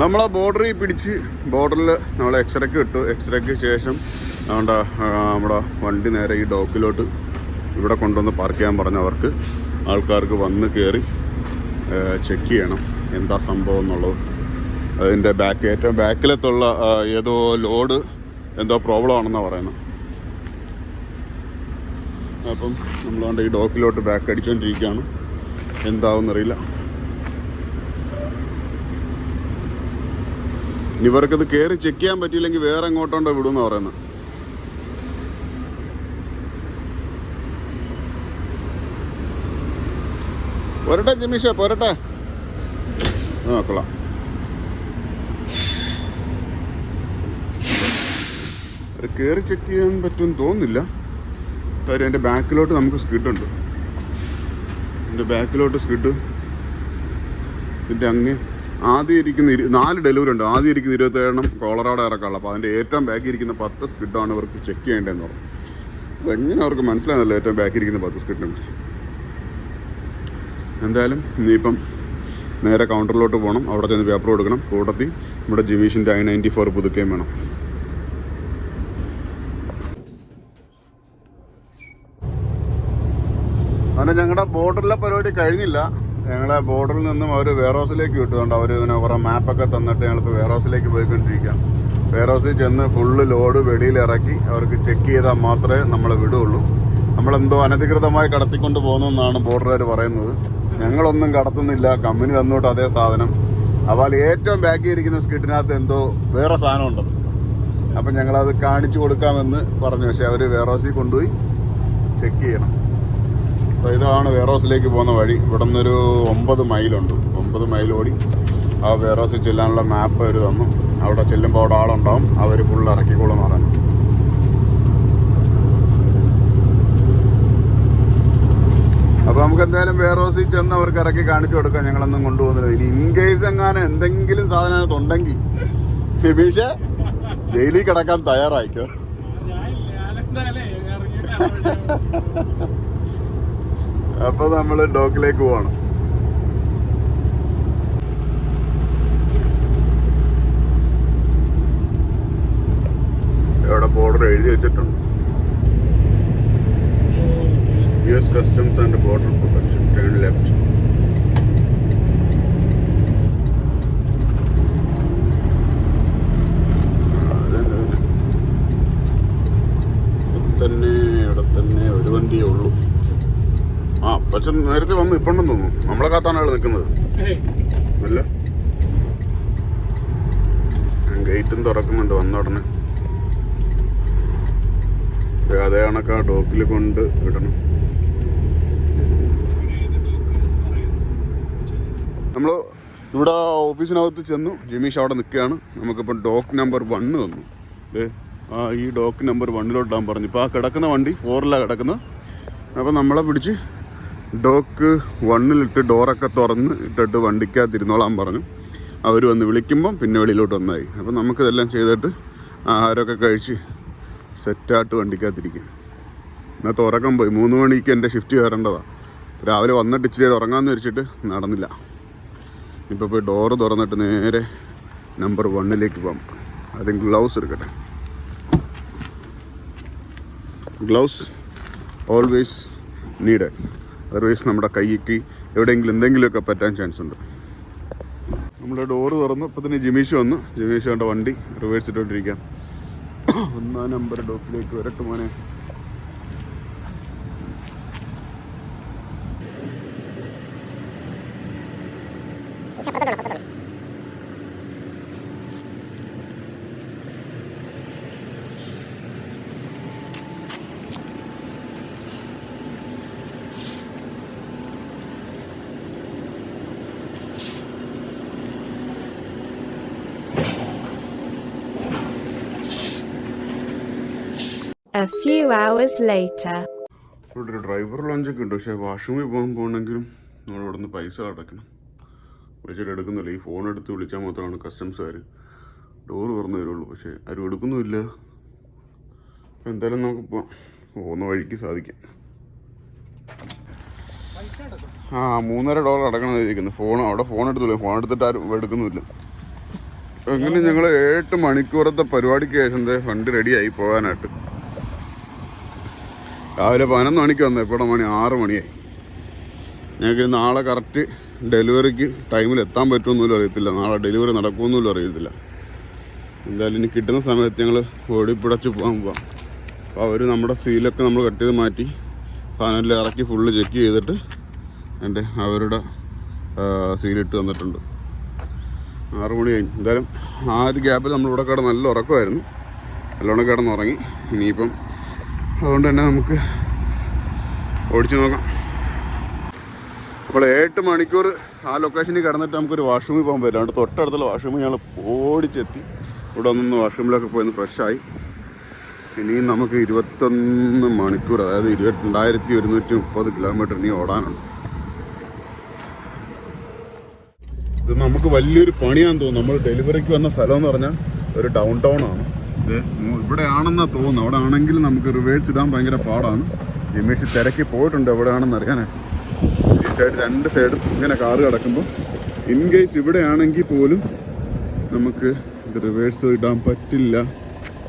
നമ്മൾ ആ ബോർഡറിൽ പിടിച്ച് ബോർഡറിൽ നമ്മൾ എക്സ്റേക്ക് ഇട്ടു. എക്സ്റേക്ക് ശേഷം അതുകൊണ്ട് നമ്മുടെ വണ്ടി നേരെ ഈ ഡോക്കിലോട്ട് ഇവിടെ കൊണ്ടുവന്ന് പാർക്ക് ചെയ്യാൻ പറഞ്ഞ അവർക്ക് ആൾക്കാർക്ക് വന്ന് കയറി ചെക്ക് ചെയ്യണം എന്താ സംഭവം എന്നുള്ളത്. അതിന്റെ ബാക്ക് ഏറ്റവും ബാക്കിലത്തുള്ള ഏതോ ലോഡ് എന്തോ പ്രോബ്ലം ആണെന്നാണ് പറയുന്നത് അപ്പം നമ്മളതുകൊണ്ട് ഈ ഡോക്കിലോട്ട് ബാക്ക് അടിച്ചുകൊണ്ടിരിക്കുകയാണ് എന്താവുമെന്നറിയില്ല ഇനി ഇവർക്കത് കയറി ചെക്ക് ചെയ്യാൻ പറ്റിയില്ലെങ്കിൽ വേറെ എങ്ങോട്ടോണ്ടോ വിടുമെന്ന് പറയുന്നത്. പോരട്ടെ ജിമീഷ പോരട്ടെ. ആ കൊള്ളാം. കയറി ചെക്ക് ചെയ്യാൻ പറ്റുമെന്ന് തോന്നുന്നില്ല. കാര്യം എന്റെ ബാക്കിലോട്ട് നമുക്ക് സ്കിഡുണ്ട് എന്റെ ബാക്കിലോട്ട് സ്കിഡ്. ഇതിന്റെ അങ്ങ് ആദ്യം ഇരിക്കുന്ന ഇരു നാല് ഡെലിവറി ഉണ്ട്. ആദ്യം ഇരിക്കുന്ന ഇരുപത്തേഴെണ്ണം കോളറാട് ഇറക്കാനുള്ള അപ്പോൾ അതിന്റെ ഏറ്റവും ബാക്കി ഇരിക്കുന്ന പത്ത് സ്കിഡാണ് ഇവർക്ക് ചെക്ക് ചെയ്യേണ്ടതെന്ന് പറഞ്ഞു. അതെങ്ങനെ അവർക്ക് മനസ്സിലാകുന്നില്ല ഏറ്റവും ബാക്കി ഇരിക്കുന്ന പത്ത് സ്കിഡിനെ കുറിച്ച്. എന്തായാലും ഇനിയിപ്പം നേരെ കൗണ്ടറിലോട്ട് പോകണം. അവിടെ ചെന്ന് പേപ്പർ കൊടുക്കണം. കൂട്ടത്തിൽ നമ്മുടെ ജിമീഷിന്റെ ഐ നയന്റി ഫോർ പുതുക്കുകയും വേണം. അങ്ങനെ ഞങ്ങളുടെ ബോർഡറിലെ പരിപാടി കഴിഞ്ഞില്ല. ഞങ്ങളെ ബോർഡറിൽ നിന്നും അവർ വെയർഹൗസിലേക്ക് വിട്ടുകൊണ്ട് അവർ ഇങ്ങനെ കുറേ മാപ്പൊക്കെ തന്നിട്ട് ഞങ്ങളിപ്പോൾ വെയർഹൗസിലേക്ക് പോയിക്കൊണ്ടിരിക്കാം വെയർഹൗസിൽ ചെന്ന് ഫുള്ള് ലോഡ് വെളിയിൽ ഇറക്കി അവർക്ക് ചെക്ക് ചെയ്താൽ മാത്രമേ നമ്മൾ വിടുകയുള്ളൂ. നമ്മളെന്തോ അനധികൃതമായി കടത്തിക്കൊണ്ട് പോകുന്നതെന്നാണ് ബോർഡറുകാർ പറയുന്നത്. ഞങ്ങളൊന്നും കടത്തുന്നില്ല. കമ്പനി തന്നോട്ട് അതേ സാധനം. അപ്പോൾ ഏറ്റവും ബാക്കി ഇരിക്കുന്ന സ്കിഡിനകത്ത് എന്തോ വേറെ സാധനം ഉണ്ടത് അപ്പം ഞങ്ങളത് കാണിച്ചു കൊടുക്കാമെന്ന് പറഞ്ഞു. പക്ഷേ അവർ വെയർഹൗസിൽ കൊണ്ടുപോയി ചെക്ക് ചെയ്യണം. അപ്പോൾ ഇതാണ് വെയർഹൗസിലേക്ക് പോകുന്ന വഴി. ഇവിടെ നിന്നൊരു ഒമ്പത് മൈലുണ്ട്. ഒമ്പത് മൈൽ ഓടി ആ വെയർഹൗസിൽ ചെല്ലാനുള്ള മാപ്പ് അവർ തന്നു. അവിടെ ചെല്ലുമ്പോൾ അവിടെ ആളുണ്ടാവും. അവർ ഫുള്ള് ഇറക്കിക്കോളും എന്ന് പറഞ്ഞു. അപ്പോൾ നമുക്ക് എന്തായാലും വെയർഹൗസിൽ ചെന്ന് അവർക്ക് ഇറക്കി കാണിച്ചു കൊടുക്കാം. ഞങ്ങളൊന്നും കൊണ്ടുപോകുന്നില്ല. ഇനി ഇൻ കേസ് എങ്ങാനും എന്തെങ്കിലും സാധനം അതിനകത്ത് ഉണ്ടെങ്കിൽ നിമീഷ് ജയിലിൽ കിടക്കാൻ തയ്യാറായിക്കോ? അപ്പൊ നമ്മൾ ഡോക്കിലേക്ക് പോകണം എവിടെ ബോർഡർ എഴുതി വെച്ചിട്ടുണ്ട്. U S customs and border protection. Turn left തന്നെ ഇവിടെ തന്നെ ഒരു വണ്ടിയേ ഉള്ളൂ ആ പക്ഷെ നേരത്തെ വന്ന് ഇപ്പുണ്ടെന്ന് തോന്നുന്നു. നമ്മളെ കാത്താണ് അയാൾ നിൽക്കുന്നത്. അല്ല? ഗേറ്റും തുറക്കുന്നുണ്ട് വന്ന ഉടനെ. അതേ കണക്ക് ആ ഡോക്കിൽ കൊണ്ട് ഇടണം നമ്മൾ ഇവിടെ ഓഫീസിനകത്ത് ചെന്നു ജിമീഷ് അവിടെ നിൽക്കുകയാണ്. നമുക്കിപ്പം ഡോക്ക് നമ്പർ വണ്ണ് തന്നു ആ ഈ ഡോക്ക് നമ്പർ വണ്ണിലോട്ടാൻ പറഞ്ഞു. ഇപ്പോൾ ആ കിടക്കുന്ന വണ്ടി ഫോറിലാണ് കിടക്കുന്നത്. അപ്പം നമ്മളെ പിടിച്ച് ഡോക്ക് വണ്ണിലിട്ട് ഡോറൊക്കെ തുറന്ന് ഇട്ടിട്ട് വണ്ടിക്കകത്തിരുന്നോളാൻ പറഞ്ഞു. അവർ വന്ന് വിളിക്കുമ്പം പിന്നെ വെളിയിലോട്ട് വന്നായി. അപ്പം നമുക്കിതെല്ലാം ചെയ്തിട്ട് ആഹാരമൊക്കെ കഴിച്ച് സെറ്റായിട്ട് വണ്ടിക്കകത്തിരിക്കും. എന്നാൽ തുറക്കം പോയി. മൂന്ന് മണിക്ക് എന്റെ ഷിഫ്റ്റ് കയറേണ്ടതാണ് രാവിലെ വന്നിട്ട് ഇച്ചിരി ഉറങ്ങാമെന്ന് വെച്ചിട്ട് നടന്നില്ല. ഇപ്പോൾ പോയി ഡോറ് തുറന്നിട്ട് നേരെ നമ്പർ വണ്ണിലേക്ക് പോകാം ആദ്യം ഗ്ലൗസ് എടുക്കട്ടെ. ഗ്ലൗസ് ഓൾവേസ് നീഡ് അതർവൈസ് നമ്മുടെ കൈക്ക് എവിടെയെങ്കിലും എന്തെങ്കിലുമൊക്കെ പറ്റാൻ ചാൻസ് ഉണ്ട്. നമ്മുടെ ഡോറ് തുറന്നു ഇപ്പം തന്നെ ജിമീഷ് വന്നു. ജിമീഷ് വേണ്ട വണ്ടി റിവേഴ്സ് ഇട്ടോണ്ടിരിക്കാം. ഒന്നാം നമ്പർ ഡോക്കിലേക്ക് വരട്ടെ മോനെ hours later. ഇവിടെ ഡ്രൈവർ ലഞ്ചൊക്കെ ഉണ്ട്. പക്ഷേ വാഷ്റൂമിൽ പോകാൻ പോകണമെങ്കിലും നമ്മൾ ഇവിടെ നിന്ന് പൈസ അടക്കണം വിളിച്ചിട്ട് എടുക്കുന്നില്ല. ഈ ഫോൺ എടുത്ത് വിളിച്ചാൽ മാത്രമാണ് കസ്റ്റംസുകാർ ഡോറ് തുറന്നു തരുള്ളൂ. പക്ഷേ ആരും എടുക്കുന്നുമില്ല. അപ്പം എന്തായാലും നമുക്ക് പോവാം. പോകുന്ന വഴിക്ക് സാധിക്കാം. ആ മൂന്നര ഡോളർ അടക്കണം എഴുതിയിരിക്കുന്നു ഫോൺ അവിടെ ഫോൺ എടുത്തില്ല. ഫോൺ എടുത്തിട്ട് ആരും എടുക്കുന്നുമില്ല. അങ്ങനെ ഞങ്ങൾ ഏഴ് മണിക്കൂറത്തെ പരിപാടിക്ക് ശേഷം ഫണ്ട് റെഡിയായി പോകാനായിട്ട്. രാവിലെ പതിനൊന്ന് മണിക്ക് വന്നത് ഇപ്പോൾ മണി ആറ് മണിയായി. ഞങ്ങൾക്ക് നാളെ കറക്റ്റ് ഡെലിവറിക്ക് ടൈമിൽ എത്താൻ പറ്റുമെന്നൊന്നും അറിയത്തില്ല. നാളെ ഡെലിവറി നടക്കുമെന്നൊന്നും അറിയത്തില്ല. എന്തായാലും ഇനി കിട്ടുന്ന സമയത്ത് ഞങ്ങൾ ഓടിപ്പിടച്ച് പോകാൻ പോവാം. അപ്പോൾ അവർ നമ്മുടെ സീലൊക്കെ നമ്മൾ കട്ട് ചെയ്ത് മാറ്റി സാധനത്തിൽ ഇറക്കി ഫുള്ള് ചെക്ക് ചെയ്തിട്ട് എന്റെ അവരുടെ സീലിട്ട് വന്നിട്ടുണ്ട് ആറ് മണി കഴിഞ്ഞു എന്തായാലും ആ ഒരു ഗ്യാപ്പിൽ നമ്മളിവിടെ കിടന്ന് നല്ല ഉറക്കമായിരുന്നു. നല്ലോണം കിടന്നുറങ്ങി. ഇനിയിപ്പം അതുകൊണ്ട് തന്നെ നമുക്ക് ഓടിച്ചു നോക്കാം. അപ്പോൾ എട്ട് മണിക്കൂർ ആ ലൊക്കേഷനിൽ കിടന്നിട്ട് നമുക്കൊരു വാഷ്റൂമിൽ പോകാൻ പറ്റില്ല. അതുകൊണ്ട് തൊട്ടടുത്തുള്ള വാഷ്റൂമിൽ ഞങ്ങൾ ഓടിച്ചെത്തി. ഇവിടെ ഒന്ന് വാഷ്റൂമിലൊക്കെ പോയി ഫ്രഷായി ഇനിയും നമുക്ക് ഇരുപത്തൊന്ന് മണിക്കൂർ അതായത് ഇരുപത്തിരണ്ടായിരത്തി ഒരുന്നൂറ്റി മുപ്പത് കിലോമീറ്റർ ഇനി ഓടാനുണ്ട്. ഇത് നമുക്ക് വലിയൊരു പണിയാന്ന് തോന്നുന്നു. നമ്മൾ ഡെലിവറിക്ക് വന്ന സ്ഥലം എന്ന് പറഞ്ഞാൽ ഒരു ഡൗൺ ടൗൺ ആണ്. ഇത് ആണെന്നാ തോന്നുന്നു. അവിടെ ആണെങ്കിൽ നമുക്ക് റിവേഴ്സ് ഇടാൻ ഭയങ്കര പാടാണ്. രമേഷ് തിരക്കി പോയിട്ടുണ്ട് എവിടെ ആണെന്ന് അറിയാനേ. ഈ സൈഡ് രണ്ട് സൈഡും ഇങ്ങനെ കാറ് കിടക്കുമ്പോൾ ഇൻ കേസ് ഇവിടെ ആണെങ്കിൽ പോലും നമുക്ക് ഇത് റിവേഴ്സ് ഇടാൻ പറ്റില്ല.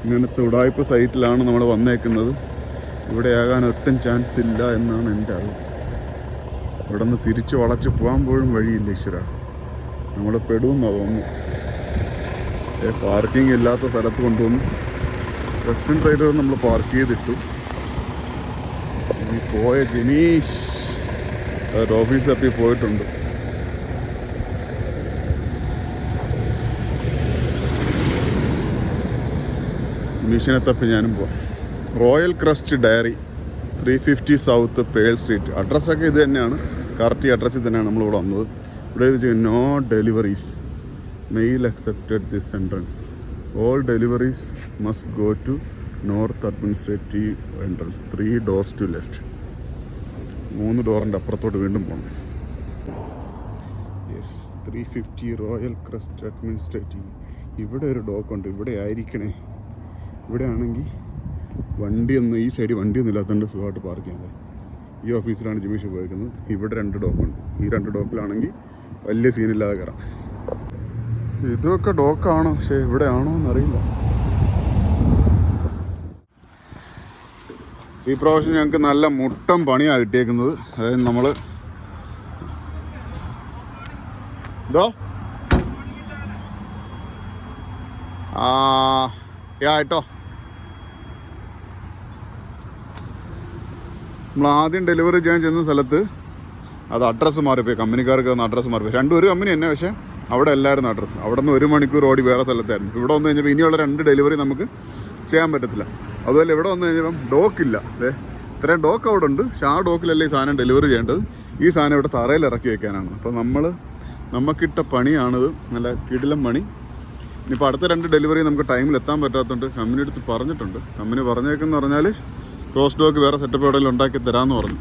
ഇങ്ങനത്തെ ഉടായ്പ സൈറ്റിലാണ് നമ്മൾ വന്നേക്കുന്നത്. ഇവിടെ ആകാൻ ഒട്ടും ചാൻസ് ഇല്ല എന്നാണ് എന്റെ അറിവ്. ഇവിടെ നിന്ന് തിരിച്ച് വളച്ച് പോകാൻ പോലും വഴിയില്ല ഈശ്വര. നമ്മൾ പെടുമെന്നാണ് തോന്നുന്നു. പാർക്കിംഗ് ഇല്ലാത്ത സ്ഥലത്ത് കൊണ്ടുവന്നു. വെസ്റ്റേൺ സൈഡിൽ നമ്മൾ പാർക്ക് ചെയ്തിട്ടു. ഇനി പോയ ജനീഷ് അവരുടെ ഓഫീസ് പോയിട്ടുണ്ട്. തപ്പി ഞാനും പോവാം. Royal crest dairy three fifty south pearl street അഡ്രസ്സൊക്കെ ഇത് തന്നെയാണ്. കറക്റ്റ് അഡ്രസ്സിൽ തന്നെയാണ് നമ്മളിവിടെ വന്നത്. ഇവിടെ no deliveries mail accepted this entrance all deliveries must go to north administrative entrance three doors to left മൂന്ന് ഡോറിന്റെ അപ്പുറത്തോട്ട് വീണ്ടും പോകണം yes three fifty royal crest administrative ഇവിടെ ഒരു ഡോക്കുണ്ട് ഇവിടെ ആയിരിക്കണേ. ഇവിടെ ആണെങ്കിൽ വണ്ടിയൊന്നും ഈ സൈഡിൽ വണ്ടിയൊന്നും ഇല്ലാത്തതുകൊണ്ട് സുഖമായിട്ട് പാർക്ക് ചെയ്യുന്നത് ഈ ഓഫീസിലാണ് ജിമീഷ് ഉപയോഗിക്കുന്നത്. ഇവിടെ രണ്ട് ഡോക്കുണ്ട് ഈ രണ്ട് ഡോക്കിലാണെങ്കിൽ വലിയ സീനില്ലാതെ കയറാം ഇതൊക്കെ ഡോക്കാണ്? പക്ഷേ ഇവിടെ ആണോ എന്നറിയില്ല. ഈ പ്രാവശ്യം ഞങ്ങൾക്ക് നല്ല മുട്ടം പണിയാണ് കിട്ടിയേക്കുന്നത്. അതായത് നമ്മൾ എന്തോ ആ നമ്മൾ ആദ്യം ഡെലിവറി ചെയ്യാൻ ചെന്ന സ്ഥലത്ത് അത് അഡ്രസ്സ് മാറിപ്പോയി. കമ്പനിക്കാർക്ക് തന്ന അഡ്രസ്സ് മാറിപ്പോയി. രണ്ടും ഒരു കമ്പനി തന്നെ പക്ഷേ അവിടെ അല്ലായിരുന്നു അഡ്രസ്സ് അവിടെ നിന്ന് ഒരു മണിക്കൂർ ഓടി വേറെ സ്ഥലത്തായിരുന്നു. ഇവിടെ വന്നു കഴിഞ്ഞപ്പോൾ ഇനിയുള്ള രണ്ട് ഡെലിവറി നമുക്ക് ചെയ്യാൻ പറ്റത്തില്ല. അതുപോലെ ഇവിടെ വന്നു കഴിഞ്ഞപ്പം ഡോക്കില്ല അതെ ഇത്രയും ഡോക്ക് അവിടെ ഉണ്ട്. പക്ഷേ ആ ഡോക്കിലല്ലേ ഈ സാധനം ഡെലിവറി ചെയ്യേണ്ടത്? ഈ സാധനം ഇവിടെ തറയിൽ ഇറക്കി വെക്കാനാണ്. അപ്പോൾ നമ്മൾ നമുക്കിട്ട പണിയാണിത്. നല്ല കിടിലം പണി. ഇനിയിപ്പോൾ അടുത്ത രണ്ട് ഡെലിവറി നമുക്ക് ടൈമിൽ എത്താൻ പറ്റാത്തതുകൊണ്ട് കമ്പനി എടുത്ത് പറഞ്ഞിട്ടുണ്ട്. കമ്പനി പറഞ്ഞേക്കെന്ന് പറഞ്ഞാൽ ക്രോസ് ഡോക്ക് വേറെ സെറ്റപ്പ് എവിടെയെങ്കിലും ഉണ്ടാക്കി തരാമെന്ന് പറഞ്ഞു.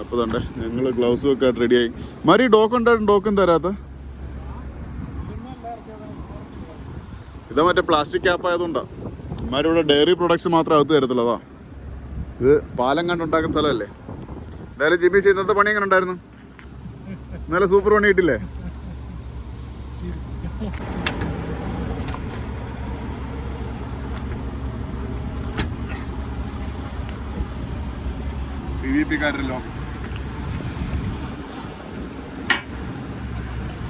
അപ്പോൾ തന്നെ ഞങ്ങൾ ഗ്ലൗസും ഒക്കെ ആയിട്ട് റെഡിയായി മരി ഡോക്ക് ഡോക്കും തരാത്ത? ഇത് മറ്റേ പ്ലാസ്റ്റിക് ക്യാപ്പ് ആയതുകൊണ്ടാണ് ഇവിടെ ഡയറി പ്രൊഡക്ട്സ് മാത്രമേ അകത്ത് തരത്തുള്ളൂ അതാ. ഇത് പാലം കണ്ടുണ്ടാക്കുന്ന സ്ഥലമല്ലേ? എന്തായാലും ജിബി ഇന്നത്തെ പണി എങ്ങനെ ഉണ്ടായിരുന്നു ഇന്നലെ സൂപ്പർ പണി കിട്ടില്ലേ സി വി പി കാരല്ലോ.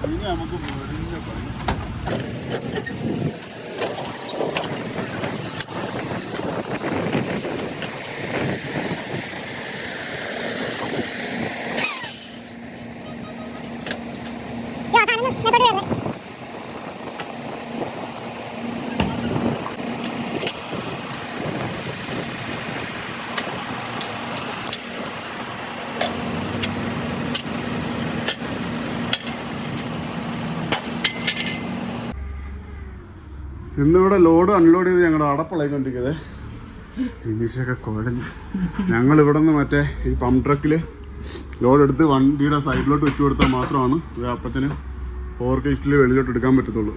ഇനി നമുക്ക് പണി. ഇന്നിവിടെ ലോഡ് അൺലോഡ് ചെയ്ത് ഞങ്ങളുടെ അടപ്പളയിക്കൊണ്ടിരിക്കുന്നത് ജിമീഷൊക്കെ കുഴഞ്ഞ്. ഞങ്ങൾ ഇവിടെ നിന്ന് മറ്റേ ഈ പമ്പ് ട്രക്കിൽ ലോഡ് എടുത്ത് വണ്ടിയുടെ സൈഡിലോട്ട് വെച്ച് കൊടുത്താൽ മാത്രമാണ് അപ്പത്തിന് ഫോർ ലിസ്റ്റിൽ വെളിയിലോട്ട് എടുക്കാൻ പറ്റത്തുള്ളൂ.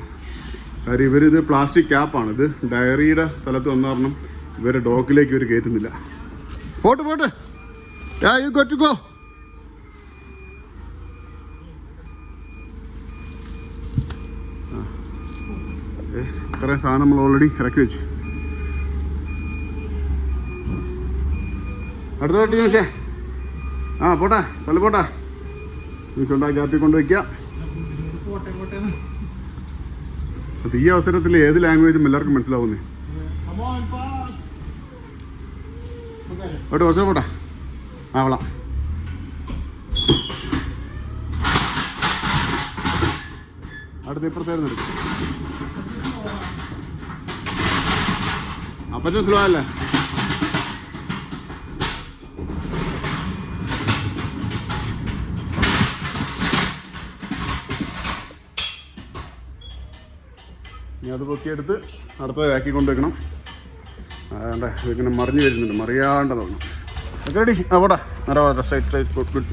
കാര്യം ഇവരിത് പ്ലാസ്റ്റിക് ക്യാപ്പാണ് ഇത് ഡയറിയുടെ സ്ഥലത്ത് വന്ന കാരണം ഇവരെ ഡോക്കിലേക്ക് ഇവർ കയറ്റുന്നില്ല പോട്ട് pot. Ya you go to go ഇത്രയും സാധനം നമ്മൾ ഓൾറെഡി ഇറക്കി വെച്ച്. അടുത്തോട്ട് ന്യൂസേ ആ പോട്ടെ തള്ളി പോട്ടെ. ന്യൂസ് ഉണ്ടാക്കി ഗ്യാപ്പിൽ കൊണ്ട് വയ്ക്കാം അത് ഈ അവസരത്തിൽ ഏത് ലാംഗ്വേജും എല്ലാവർക്കും മനസ്സിലാവുന്നേ. പോട്ടെ കുറച്ച് പോട്ടെ. ആവള വളാം. അടുത്ത ഇപ്പുറ സൈഡ് എടുക്കും അപ്പച്ച സ്ലോ അല്ലേ ഇനി അത് പൊക്കിയെടുത്ത് അടുത്തത് ബാക്കി കൊണ്ടുവെക്കണം അതുകൊണ്ട് ഇതിങ്ങനെ മറിഞ്ഞു വരുന്നുണ്ട്. മറിയാണ്ട് തോന്നും ഓക്കെ റെഡി. ആ പോട്ടെ നേരെ side straight good good.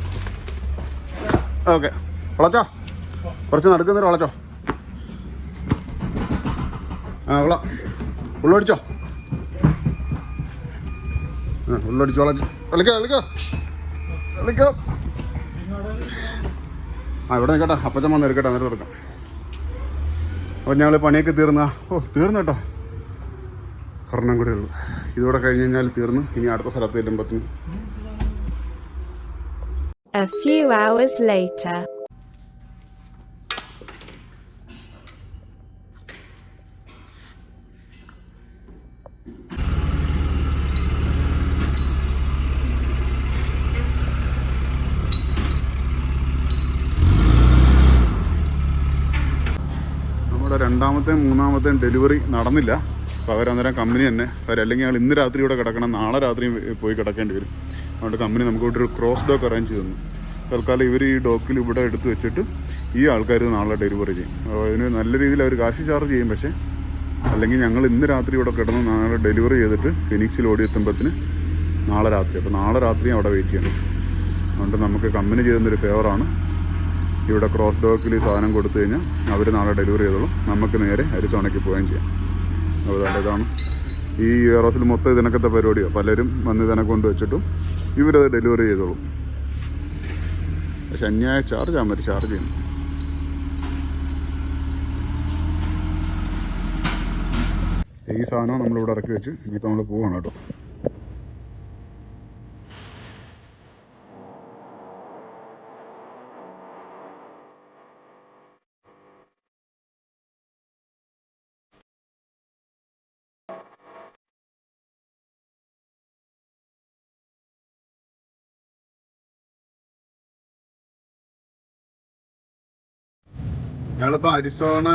Okay വളച്ചോ. കുറച്ച് നടക്കുന്നൊരു വളച്ചോ. ആ വള. ഉള്ളടിച്ചോ. ഉള്ളടിച്ചോ കളിക്കോ കളിക്കോ. ആ ഇവിടെ നിൽക്കട്ടെ. അപ്പച്ചൻ വന്ന് എടുക്കട്ടെ എന്നിട്ട് എടുക്കാം അപ്പം ഞങ്ങൾ പണിയൊക്കെ തീർന്ന. ഓ തീർന്നു കേട്ടോ. ഒരെണ്ണം കൂടെ ഉള്ളു. ഇതോടെ കഴിഞ്ഞ് കഴിഞ്ഞാൽ തീർന്നു. ഇനി അടുത്ത സ്ഥലത്ത് വരുമ്പോഴത്തേക്കും A few hours later. നമ്മുടെ രണ്ടാമത്തെയും മൂന്നാമത്തെയും ഡെലിവറി നടന്നില്ല. അപ്പോൾ അവരന്നേരം കമ്പനി തന്നെ അവരല്ലെങ്കിൽ ഞങ്ങൾ ഇന്ന് രാത്രി ഇവിടെ കിടക്കണം നാളെ രാത്രി പോയി കിടക്കേണ്ടി വരും. അതുകൊണ്ട് കമ്പനി നമുക്ക് ഇവിടെ ഒരു ക്രോസ് ഡോക്ക് അറേഞ്ച് ചെയ്തു തൽക്കാലം ഇവർ ഈ ഡോക്കിൽ ഇവിടെ എടുത്ത് വെച്ചിട്ട് ഈ ആൾക്കാർ നാളെ ഡെലിവറി ചെയ്യും. അപ്പോൾ അതിന് നല്ല രീതിയിൽ അവർ കാശ് ചാർജ് ചെയ്യും പക്ഷേ അല്ലെങ്കിൽ ഞങ്ങൾ ഇന്ന് രാത്രി ഇവിടെ കിടന്ന് നാളെ ഡെലിവറി ചെയ്തിട്ട് ഫിനിക്സിൽ ഓടി എത്തുമ്പോഴത്തിന് നാളെ രാത്രി. അപ്പോൾ നാളെ രാത്രി അവിടെ വെയിറ്റ് ചെയ്യണം. അതുകൊണ്ട് നമുക്ക് കമ്പനി ചെയ്തൊരു ഫേവറാണ് ഇവിടെ ക്രോസ് ഡോക്കിൽ ഈ സാധനം കൊടുത്തു കഴിഞ്ഞാൽ അവർ നാളെ ഡെലിവറി ചെയ്തോളും. നമുക്ക് നേരെ അരിസോണയ്ക്ക് പോവുകയും ചെയ്യാം. അപ്പോൾ ഇതാണ് ഈ വെയർഹൗസിൽ മൊത്തം ഇതിനൊക്കത്തെ പരിപാടിയാണ് പലരും വന്ന് ഇതിനെ കൊണ്ട് വെച്ചിട്ടും ഇവരത് ഡെലിവറി ചെയ്തോളും. പക്ഷെ അന്യായ ചാർജ് ആ മതി ചാർജ് ചെയ്യുന്നു. ഈ സാധനം നമ്മളിവിടെ ഇറക്കി വെച്ച് ഇനിയിപ്പോൾ നമ്മൾ പോവാണ് കേട്ടോ. ഞങ്ങളിപ്പോൾ അരിസോണ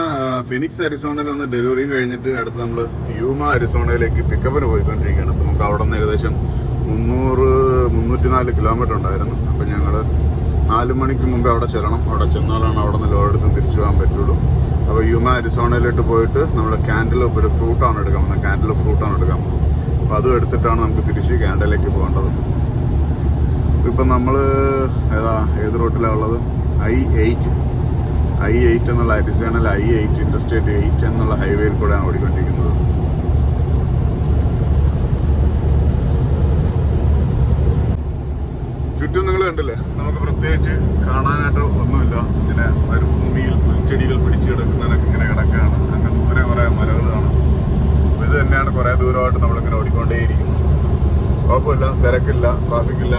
ഫിനിക്സ് അരിസോണയിൽ നിന്ന് ഡെലിവറി കഴിഞ്ഞിട്ട് അടുത്ത് നമ്മൾ യൂമ അരിസോണയിലേക്ക് പിക്കപ്പിന് പോയിക്കൊണ്ടിരിക്കുകയാണ്. അപ്പോൾ നമുക്ക് അവിടെ നിന്ന് ഏകദേശം മുന്നൂറ് മുന്നൂറ്റി നാല് കിലോമീറ്റർ ഉണ്ടായിരുന്നു. അപ്പോൾ ഞങ്ങൾ നാല് മണിക്ക് മുമ്പേ അവിടെ ചെല്ലണം. അവിടെ ചെന്നാലാണ് അവിടെ നിന്ന് എടുത്ത് തിരിച്ചു പോകാൻ പറ്റുള്ളൂ. അപ്പോൾ യൂമ അരിസോണയിലോട്ട് പോയിട്ട് നമ്മൾ ക്യാൻഡിലോപ്പ് ഒരു ഫ്രൂട്ടാണ് എടുക്കാൻ പോകുന്നത്. ക്യാൻഡിലോ ഫ്രൂട്ടാണ് എടുക്കാൻ പോകുന്നത്. അപ്പോൾ അതും എടുത്തിട്ടാണ് നമുക്ക് തിരിച്ച് ക്യാൻഡലിലേക്ക് പോകേണ്ടത്. ഇപ്പം നമ്മൾ ഏതാ ഏത് റൂട്ടിലാണ് ഉള്ളത്? ഐ എയ്റ്റ് ഐ എയ്റ്റ് എന്നുള്ള additional I eight industrial eight എന്നുള്ള ഹൈവേയിൽ കൂടെയാണ് ഓടിക്കൊണ്ടിരിക്കുന്നത്. ചുറ്റും നിങ്ങൾ കണ്ടില്ലേ? നമുക്ക് പ്രത്യേകിച്ച് കാണാനായിട്ട് ഒന്നുമില്ല. ഇങ്ങനെ മരുഭൂമിയിൽ പുൽച്ചെടികൾ പിടിച്ചു കിടക്കുന്നതിനൊക്കെ ഇങ്ങനെ കിടക്കുകയാണ്. അങ്ങനെ കുറെ കുറേ മലകൾ കാണാം. അപ്പോൾ ഇത് തന്നെയാണ് കുറേ ദൂരമായിട്ട് നമ്മളിങ്ങനെ ഓടിക്കൊണ്ടേയിരിക്കുന്നത്. കുഴപ്പമില്ല തിരക്കില്ല ട്രാഫിക്കില്ല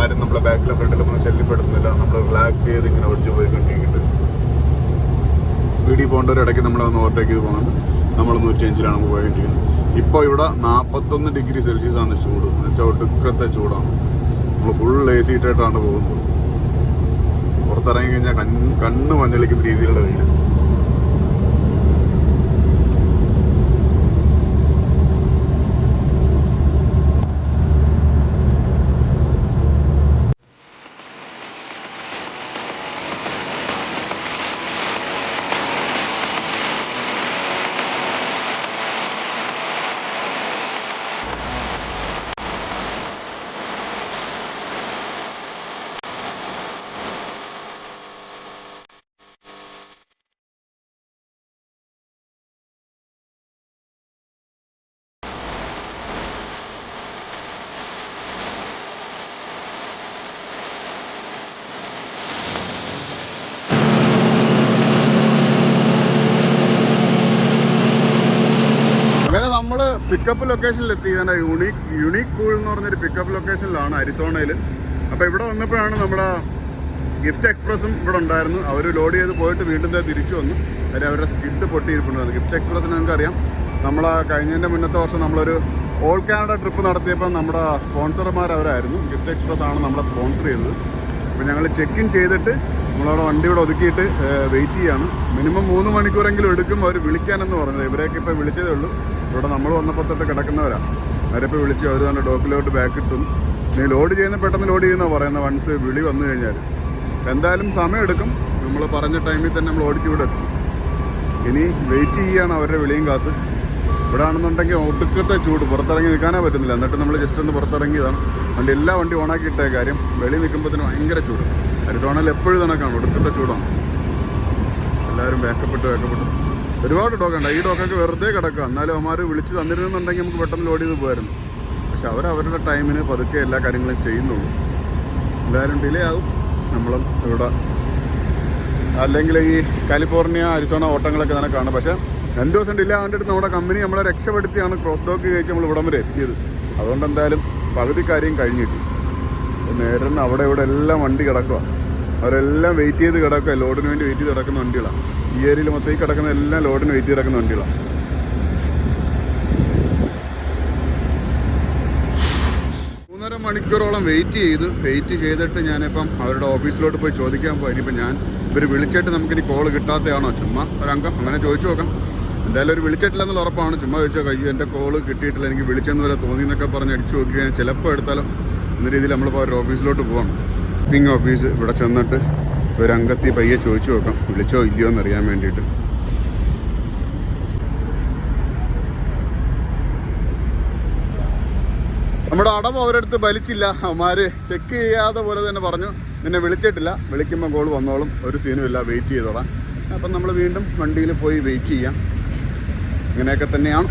ആരും നമ്മളെ ബാക്കിലും ഫ്രണ്ടിലും ഒന്നും ശല്യപ്പെടുത്തുന്നില്ല. നമ്മൾ റിലാക്സ് ചെയ്ത് ഇങ്ങനെ ഓടിച്ച് പോയിക്കൊണ്ടിരിക്കുന്നുണ്ട്. സ്പീഡിൽ പോകേണ്ട ഒരു ഇടയ്ക്ക് നമ്മളെ ഒന്ന് ഓവർടേക്ക് ചെയ്ത് പോകുന്നത് നമ്മൾ നൂറ്റി അഞ്ചിലാണ് പോയിട്ടിരിക്കുന്നത്. ഇപ്പോൾ ഇവിടെ നാൽപ്പത്തൊന്ന് ഡിഗ്രി സെൽഷ്യസ് ആണ് ചൂട്. എന്ന് വെച്ചാൽ ഒടുക്കത്തെ ചൂടാണ്. നമ്മൾ ഫുൾ എ സി ഇട്ടിട്ടാണ് പോകുന്നത്. പുറത്തിറങ്ങി കഴിഞ്ഞാൽ കണ്ണ് കണ്ണ് മഞ്ഞളിക്കുന്ന രീതിയിലുള്ള വെയിൽ പിക്കപ്പ് ലൊക്കേഷനിൽ എത്തി ഇതിന്റെ യുണീക്ക് യുണീക്ക് കൂൾ എന്ന് പറഞ്ഞൊരു പിക്കപ്പ് ലൊക്കേഷനിലാണ് അരിസോണയിൽ. അപ്പോൾ ഇവിടെ വന്നപ്പോഴാണ് നമ്മുടെ ഗിഫ്റ്റ് എക്സ്പ്രസും ഇവിടെ ഉണ്ടായിരുന്നു. അവർ ലോഡ് ചെയ്ത് പോയിട്ട് വീണ്ടും തിരിച്ചു വന്നു. കാര്യം അവരുടെ സ്കിഡ് പൊട്ടിയിരിപ്പുണ്ടായിരുന്നു ഗിഫ്റ്റ് എക്സ്പ്രസ്സിന് നിങ്ങൾക്കറിയാം നമ്മൾ കഴിഞ്ഞതിന്റെ മുന്നത്തെ വർഷം നമ്മളൊരു ഓൾ കാനഡ ട്രിപ്പ് നടത്തിയപ്പോൾ നമ്മുടെ സ്പോൺസർമാർ അവരായിരുന്നു. ഗിഫ്റ്റ് എക്സ്പ്രസ് ആണ് നമ്മളെ സ്പോൺസർ ചെയ്തത്. അപ്പോൾ ഞങ്ങൾ ചെക്ക് ഇൻ ചെയ്തിട്ട് നമ്മളവിടെ വണ്ടി ഇവിടെ ഒതുക്കിയിട്ട് വെയിറ്റ് ചെയ്യാണ്. മിനിമം മൂന്ന് മണിക്കൂറെങ്കിലും എടുക്കും. അവർ വിളിക്കാനെന്ന് പറഞ്ഞത്. ഇവരെയൊക്കെ ഇപ്പോൾ വിളിച്ചതേ ഉള്ളൂ. ഇവിടെ നമ്മൾ വന്നപ്പോൾ തൊട്ട് കിടക്കുന്നവരാണ് അവരിപ്പോൾ വിളിച്ച് അവർ തന്നെ ഡോക്കിലോട്ട് ബാക്ക് ഇട്ടും. നീ ലോഡ് ചെയ്യുന്ന പെട്ടെന്ന് ലോഡ് ചെയ്യുന്ന പറയുന്ന വൺസ് വിളി വന്നു കഴിഞ്ഞാൽ എന്തായാലും സമയമെടുക്കും. നമ്മൾ പറഞ്ഞ ടൈമിൽ തന്നെ നമ്മൾ ഓടിച്ചു ഇവിടെ ഇനി വെയിറ്റ് ചെയ്യാണ് അവരുടെ വിളിയും കാത്ത്. ഇവിടെ ആണെന്നുണ്ടെങ്കിൽ ഒടുക്കത്തെ ചൂട്. പുറത്തിറങ്ങി നിൽക്കാനേ പറ്റുന്നില്ല. എന്നിട്ട് നമ്മൾ ജസ്റ്റ് ഒന്ന് പുറത്തിറങ്ങിയതാണ്. വണ്ടി എല്ലാ വണ്ടി ഓണാക്കി ഇട്ടേ കാര്യം. വെളി നിൽക്കുമ്പോഴത്തേന് ഭയങ്കര ചൂട്. അരിസോണയിൽ എപ്പോഴും കണക്കാണ് ഒടുക്കത്തെ ചൂടാണ്. എല്ലാവരും ബാക്കപ്പെട്ട് ബാക്കപ്പെട്ട് ഒരുപാട് ഡോക്കുണ്ട് ഈ ടോക്കൊക്കെ വെറുതെ കിടക്കുക. എന്നാലും അവന്മാർ വിളിച്ച് തന്നിരുന്നുണ്ടെങ്കിൽ നമുക്ക് പെട്ടെന്ന് ലോഡ് ചെയ്ത് പോകായിരുന്നു പക്ഷെ അവർ അവരുടെ ടൈമിന് പതുക്കെ എല്ലാ കാര്യങ്ങളും ചെയ്യുന്നുള്ളൂ. എന്തായാലും ഡിലേ ആകും നമ്മളും ഇവിടെ അല്ലെങ്കിൽ ഈ കാലിഫോർണിയ അരിസോണ ഓട്ടങ്ങളൊക്കെ നടക്കാണ് പക്ഷേ രണ്ട് ദിവസം ഡിലേ ആവേണ്ടിട്ട് നമ്മുടെ കമ്പനി നമ്മളെ രക്ഷപ്പെടുത്തിയാണ് ക്രോസ് ഡോക്ക് കഴിച്ച് നമ്മൾ ഇവിടം വരെ എത്തിയത്. അതുകൊണ്ട് എന്തായാലും പകുതി കാര്യം കഴിഞ്ഞിട്ട് നേരം അവിടെ ഇവിടെ എല്ലാം വണ്ടി കിടക്കുക അവരെല്ലാം വെയിറ്റ് ചെയ്ത് കിടക്കുക ലോഡിന് വേണ്ടി വെയിറ്റ് ചെയ്ത് കിടക്കുന്ന വണ്ടികളാണ് ഈ ഏരിയയിൽ മൊത്തം ഈ കിടക്കുന്ന എല്ലാം ലോഡിന് വെയിറ്റ് ചെയ്ത് കിടക്കുന്ന വണ്ടികളാണ് മൂന്നര മണിക്കൂറോളം വെയിറ്റ് ചെയ്ത് വെയിറ്റ് ചെയ്തിട്ട് ഞാനിപ്പം അവരുടെ ഓഫീസിലോട്ട് പോയി ചോദിക്കാൻ പോയി ഇനിയിപ്പം ഞാൻ ഇവർ വിളിച്ചിട്ട് നമുക്കിനി കോൾ കിട്ടാത്തതാണോ ചുമ്മാ ഒരംഗം. അങ്ങനെ ചോദിച്ചു നോക്കാം. എന്തായാലും ഒരു വിളിച്ചിട്ടില്ല എന്നുള്ള ഉറപ്പാണ്. ചുമ്മാ ചോദിച്ചാൽ കഴിയും എന്റെ കോൾ കിട്ടിയിട്ടില്ല. എനിക്ക് വിളിച്ചെന്ന് വരെ തോന്നി എന്നൊക്കെ പറഞ്ഞ് അടിച്ചു നോക്കുകയാണ് ചിലപ്പോൾ എടുത്താലും. എന്ന രീതിയിൽ നമ്മളിപ്പോൾ അവരുടെ ഓഫീസിലോട്ട് പോകണം പിങ് ഓഫീസ് ഇവിടെ ചെന്നിട്ട് ഒരു അംഗത്തി പയ്യെ ചോദിച്ചു നോക്കാം. വിളിച്ചോ ഇല്ലയോ എന്ന് അറിയാൻ വേണ്ടിയിട്ട്. നമ്മുടെ അടവ് അവരടുത്ത് വലിച്ചില്ല അവന്മാര് ചെക്ക് ചെയ്യാതെ പോലെ തന്നെ പറഞ്ഞു. നിന്നെ വിളിച്ചിട്ടില്ല. വിളിക്കുമ്പോൾ ഗോൾ വന്നോളും. ഒരു സീനും ഇല്ല. വെയിറ്റ് ചെയ്തോളാം. അപ്പം നമ്മൾ വീണ്ടും വണ്ടിയിൽ പോയി വെയിറ്റ് ചെയ്യാം. ഇങ്ങനെയൊക്കെ തന്നെയാണ്.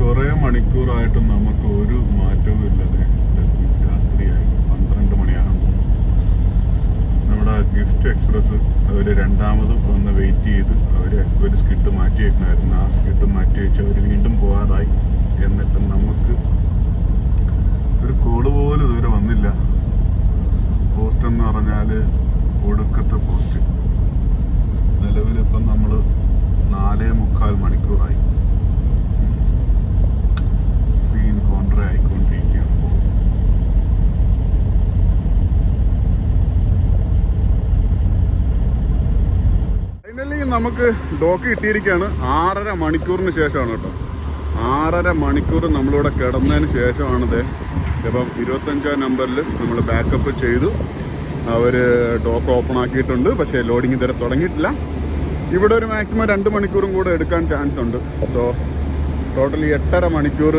കുറേ മണിക്കൂറായിട്ടും നമുക്ക് ഒരു മാറ്റവും ഇല്ലാതെ നമ്മുടെ ഗിഫ്റ്റ് എക്സ്പ്രസ് അവർ രണ്ടാമതും ഒന്ന് വെയിറ്റ് ചെയ്ത് അവർ ഒരു സ്കിട്ട് മാറ്റി വെക്കണമായിരുന്നു ആ സ്കിഡ് മാറ്റി വെച്ച് അവർ വീണ്ടും പോകാറായി. എന്നിട്ട് നമുക്ക് ഒരു കോൾ പോലും ഇതുവരെ വന്നില്ല. പോസ്റ്റ് എന്ന് പറഞ്ഞാൽ ഒടുക്കത്തെ പോസ്റ്റ് നിലവിലിപ്പം നമ്മൾ നാലേ മുക്കാൽ മണിക്കൂറായി. സീൻ കോൺട്രേ ആയിക്കൊണ്ടിരിക്കുകയാണ് ഇപ്പോൾ ഫൈനലി നമുക്ക് ഡോക്ക് കിട്ടിയിരിക്കുകയാണ്. ആറര മണിക്കൂറിന് ശേഷമാണ് കേട്ടോ. ആറര മണിക്കൂർ നമ്മളിവിടെ കിടന്നതിന് ശേഷമാണിത് ഇപ്പം ഇരുപത്തഞ്ചാം നമ്പറിൽ നമ്മൾ ബാക്കപ്പ് ചെയ്തു. അവർ ഡോക്ക് ഓപ്പൺ ആക്കിയിട്ടുണ്ട്. പക്ഷേ ലോഡിങ് ഇതുവരെ തുടങ്ങിയിട്ടില്ല. ഇവിടെ ഒരു മാക്സിമം രണ്ട് മണിക്കൂറും കൂടെ എടുക്കാൻ ചാൻസ് ഉണ്ട്. സോ ടോട്ടലി എട്ടര മണിക്കൂർ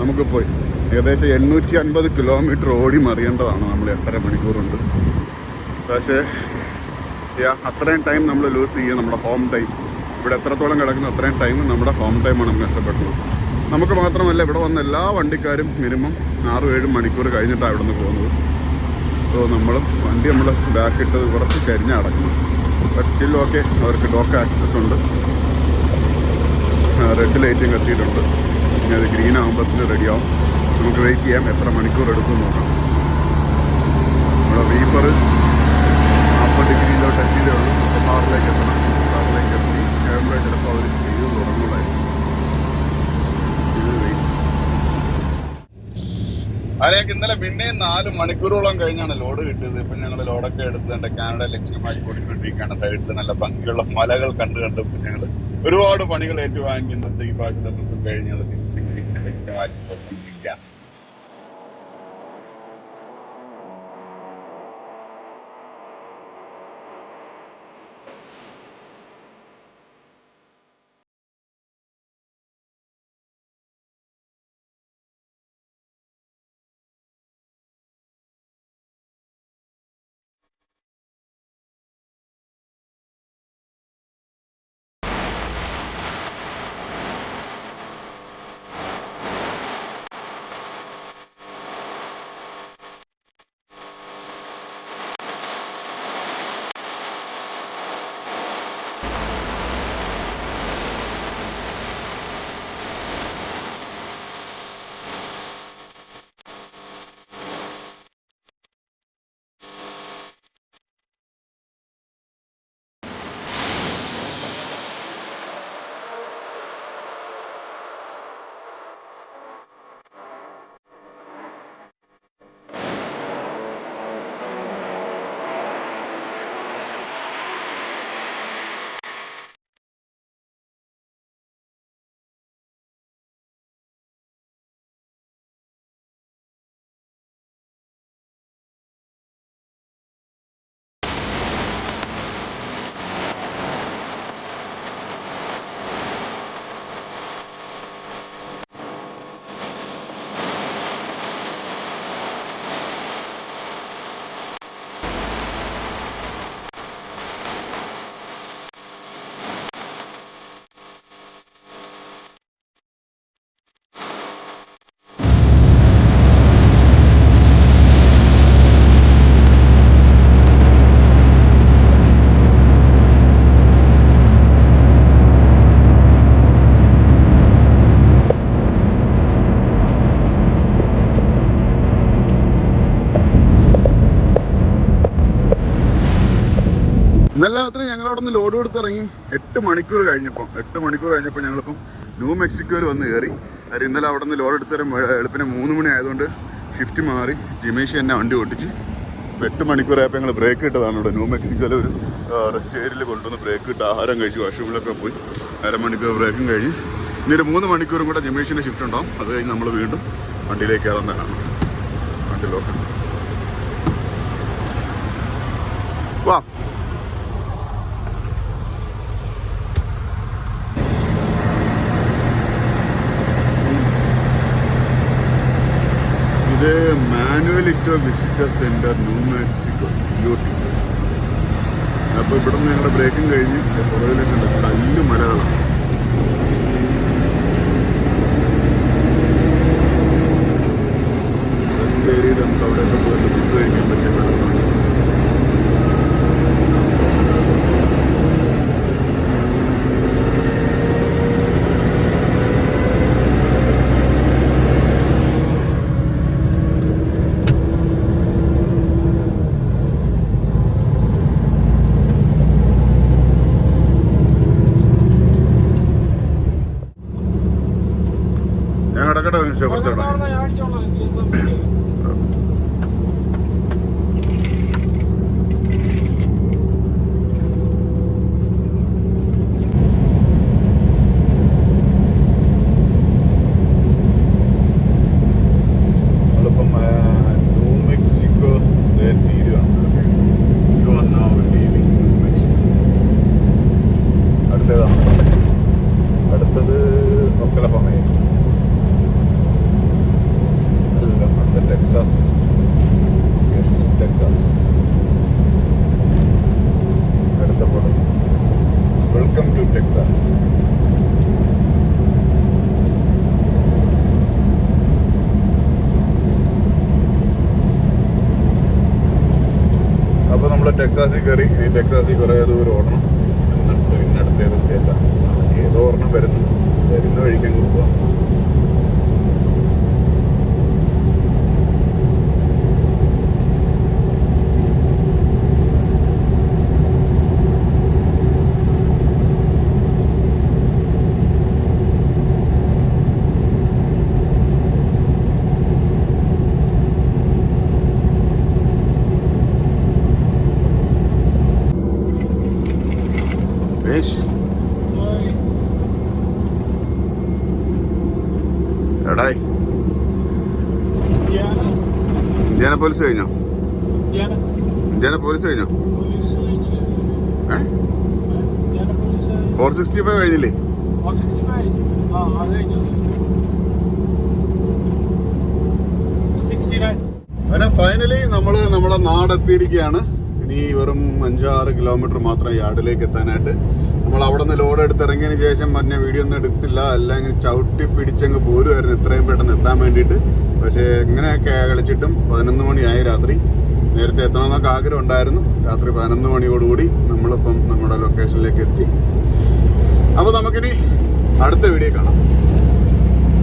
നമുക്ക് പോയി. ഏകദേശം എണ്ണൂറ്റി അൻപത് കിലോമീറ്റർ ഓടി മറിയേണ്ടതാണ് നമ്മൾ എട്ടര മണിക്കൂറുണ്ട്. പക്ഷേ അത്രയും ടൈം നമ്മൾ ലൂസ് ചെയ്യുക നമ്മുടെ ഹോം ടൈം ഇവിടെ എത്രത്തോളം കിടക്കുന്ന അത്രയും ടൈം നമ്മുടെ ഹോം ടൈമാണ് നമുക്ക് നഷ്ടപ്പെട്ടത് നമുക്ക് മാത്രമല്ല ഇവിടെ വന്ന എല്ലാ വണ്ടിക്കാരും മിനിമം ആറും ഏഴും മണിക്കൂർ കഴിഞ്ഞിട്ടാണ് ഇവിടെ നിന്ന് പോകുന്നത്. സോ നമ്മൾ വണ്ടി നമ്മൾ ബാക്ക് ഇട്ട് കുറച്ച് ചരിഞ്ഞ് ബട്ട് സ്റ്റിൽ ഓക്കെ അവർക്ക് ഡോക്ക് ആക്സസ് ഉണ്ട്. റെഡ് ലൈറ്റും കത്തിയിട്ടുണ്ട് ഇനി അത് ഗ്രീൻ ആകുമ്പോഴത്തേന് റെഡിയാവും നമുക്ക് വെയിറ്റ് ചെയ്യാം എത്ര മണിക്കൂർ എടുക്കും നോക്കാം. നമ്മുടെ വീപ്പർ ഡിഗ്രിയിലോട്ട് എത്തിയതേ ഉള്ളൂ. മുപ്പത്താറിലേക്ക് എത്തണം. മുപ്പത്താറിലേക്ക് എത്തി. കഴിയുമ്പോൾ ചിലപ്പോൾ അവർ ചെയ്ത് തുടങ്ങുന്നതായിരിക്കും. ഇന്നലെ പിന്നെയും നാല് മണിക്കൂറോളം കഴിഞ്ഞാണ് ലോഡ് കിട്ടിയത്. ഇപ്പം ഞങ്ങൾ ലോഡൊക്കെ എടുത്ത് എന്റെ കാനഡ ലക്ഷ്യമായി കൊടുക്കൊണ്ടിരിക്കുകയാണ്. സൈഡിൽ നല്ല ഭംഗിയുള്ള മലകൾ കണ്ടു കണ്ട് ഞങ്ങൾ ഒരുപാട് പണികൾ ഏറ്റുവാങ്ങി ഇന്നത്തെ ഈ ഭാഗത്ത് കഴിഞ്ഞത് ലക്ഷ്യമായി ഞങ്ങൾ രാത്രി ഞങ്ങൾ അവിടെ നിന്ന് ലോഡ് കൊടുത്ത് ഇറങ്ങി എട്ട് മണിക്കൂർ കഴിഞ്ഞപ്പം എട്ട് മണിക്കൂർ കഴിഞ്ഞപ്പോൾ ഞങ്ങളിപ്പം ന്യൂ മെക്സിക്കോയിൽ വന്ന് കയറി. കാര്യം ഇന്നലെ അവിടെ നിന്ന് ലോഡ് എടുത്തരം എളുപ്പിന് മൂന്ന് മണി ആയതുകൊണ്ട് ഷിഫ്റ്റ് മാറി ജിമേഷി എന്നെ വണ്ടി ഓട്ടിച്ച് എട്ട് മണിക്കൂറായപ്പോൾ ഞങ്ങൾ ബ്രേക്ക് ഇട്ടതാണ് ഇവിടെ. ന്യൂ മെക്സിക്കോയിലെ ഒരു റെസ്റ്റ് ഏരിയയിൽ കൊണ്ടുവന്ന് ബ്രേക്ക് ഇട്ട് ആഹാരം കഴിച്ച് വാഷ്റൂമിലൊക്കെ പോയി. അരമണിക്കൂർ ബ്രേക്കും കഴിഞ്ഞ്. ഇനി ഒരു മൂന്ന് മണിക്കൂറും കൂടെ ജിമേഷിന്റെ ഷിഫ്റ്റ് ഉണ്ടാവും. അത് കഴിഞ്ഞ് നമ്മൾ വീണ്ടും വണ്ടിയിലേക്ക് കയറാൻ തന്നെയാണ് വണ്ടി ലോക്കാണ് വാ. Manuelito visitor center New Mexico U T അപ്പോൾ ഇവിടെ നിന്ന് ഞങ്ങളുടെ ബ്രേക്കും കഴിഞ്ഞ് പുറകിലൊക്കെ ഉണ്ട്. കല്ല് മലകളാണ്. റെസ്റ്റ് ഏരിയയിൽ നമുക്ക് അവിടെയൊക്കെ പോയിട്ട് ഫുഡ് കഴിക്കാൻ പറ്റിയ സ്ഥലമാണ് ഞാൻ കിടക്കട്ടെ ഒരു നിമിഷം കുറച്ച് കിടക്കാം. ഞാൻ അടിച്ചോളാം ഇത് നമ്മളിപ്പം ആ, ന്യൂ മെക്സിക്കോ ദേ തീരുവാണ് you are now leaving New Mexico അടുത്തതാണ് അടുത്തത് ഒക്കലപ്പമയായിരിക്കും അല്ല അടുത്ത ടെക്സാസ് യെസ് ടെക്സാസ് അടുത്ത പോലെ വെൽക്കം ടു ടെക്സാസ് അപ്പോൾ നമ്മൾ ടെക്സാസിൽ കയറി ഈ ടെക്സാസിൽ കുറേ ദൂരം ഓടണം. എന്നിട്ട് പിന്നെ അടുത്ത ഏത് സ്റ്റേറ്റാണ് ഏതോ ഒരെണ്ണം വരുന്നു. വരുന്ന വഴിക്ക് അങ്ങ് പോവാം വേഷ് പോയി. എടായി ഇന്ത്യാന പോലീസ് കഴിഞ്ഞോ? ഇന്ത്യാന പോലീസ് കഴിഞ്ഞോ? ഫോർ സിക്സ്റ്റി ഫൈവ് കഴിഞ്ഞില്ലേ? അങ്ങനെ ഫൈനലി നമ്മൾ നമ്മുടെ നാടെത്തിയിരിക്കുകയാണ്. ഇനി വെറും അഞ്ചാറ് കിലോമീറ്റർ മാത്രം യാർഡിലേക്ക് എത്താനായിട്ട്. നമ്മൾ അവിടെ നിന്ന് ലോഡ് എടുത്തിറങ്ങിയതിന് ശേഷം പറഞ്ഞ വീഡിയോ ഒന്നും എടുത്തില്ല. അല്ലെങ്കിൽ ചവിട്ടി പിടിച്ചങ്ങ് പോരുമായിരുന്നു ഇത്രയും പെട്ടെന്ന് എത്താൻ വേണ്ടിയിട്ട്. പക്ഷേ എങ്ങനെയൊക്കെ കളിച്ചിട്ടും പതിനൊന്ന് മണിയായി രാത്രി. നേരത്തെ എത്തണമെന്നൊക്കെ ആഗ്രഹം ഉണ്ടായിരുന്നു. രാത്രി പതിനൊന്ന് മണിയോടുകൂടി നമ്മളിപ്പം നമ്മുടെ ലൊക്കേഷനിലേക്ക് എത്തി. അപ്പോൾ നമുക്കിനി അടുത്ത വീഡിയോ കാണാം.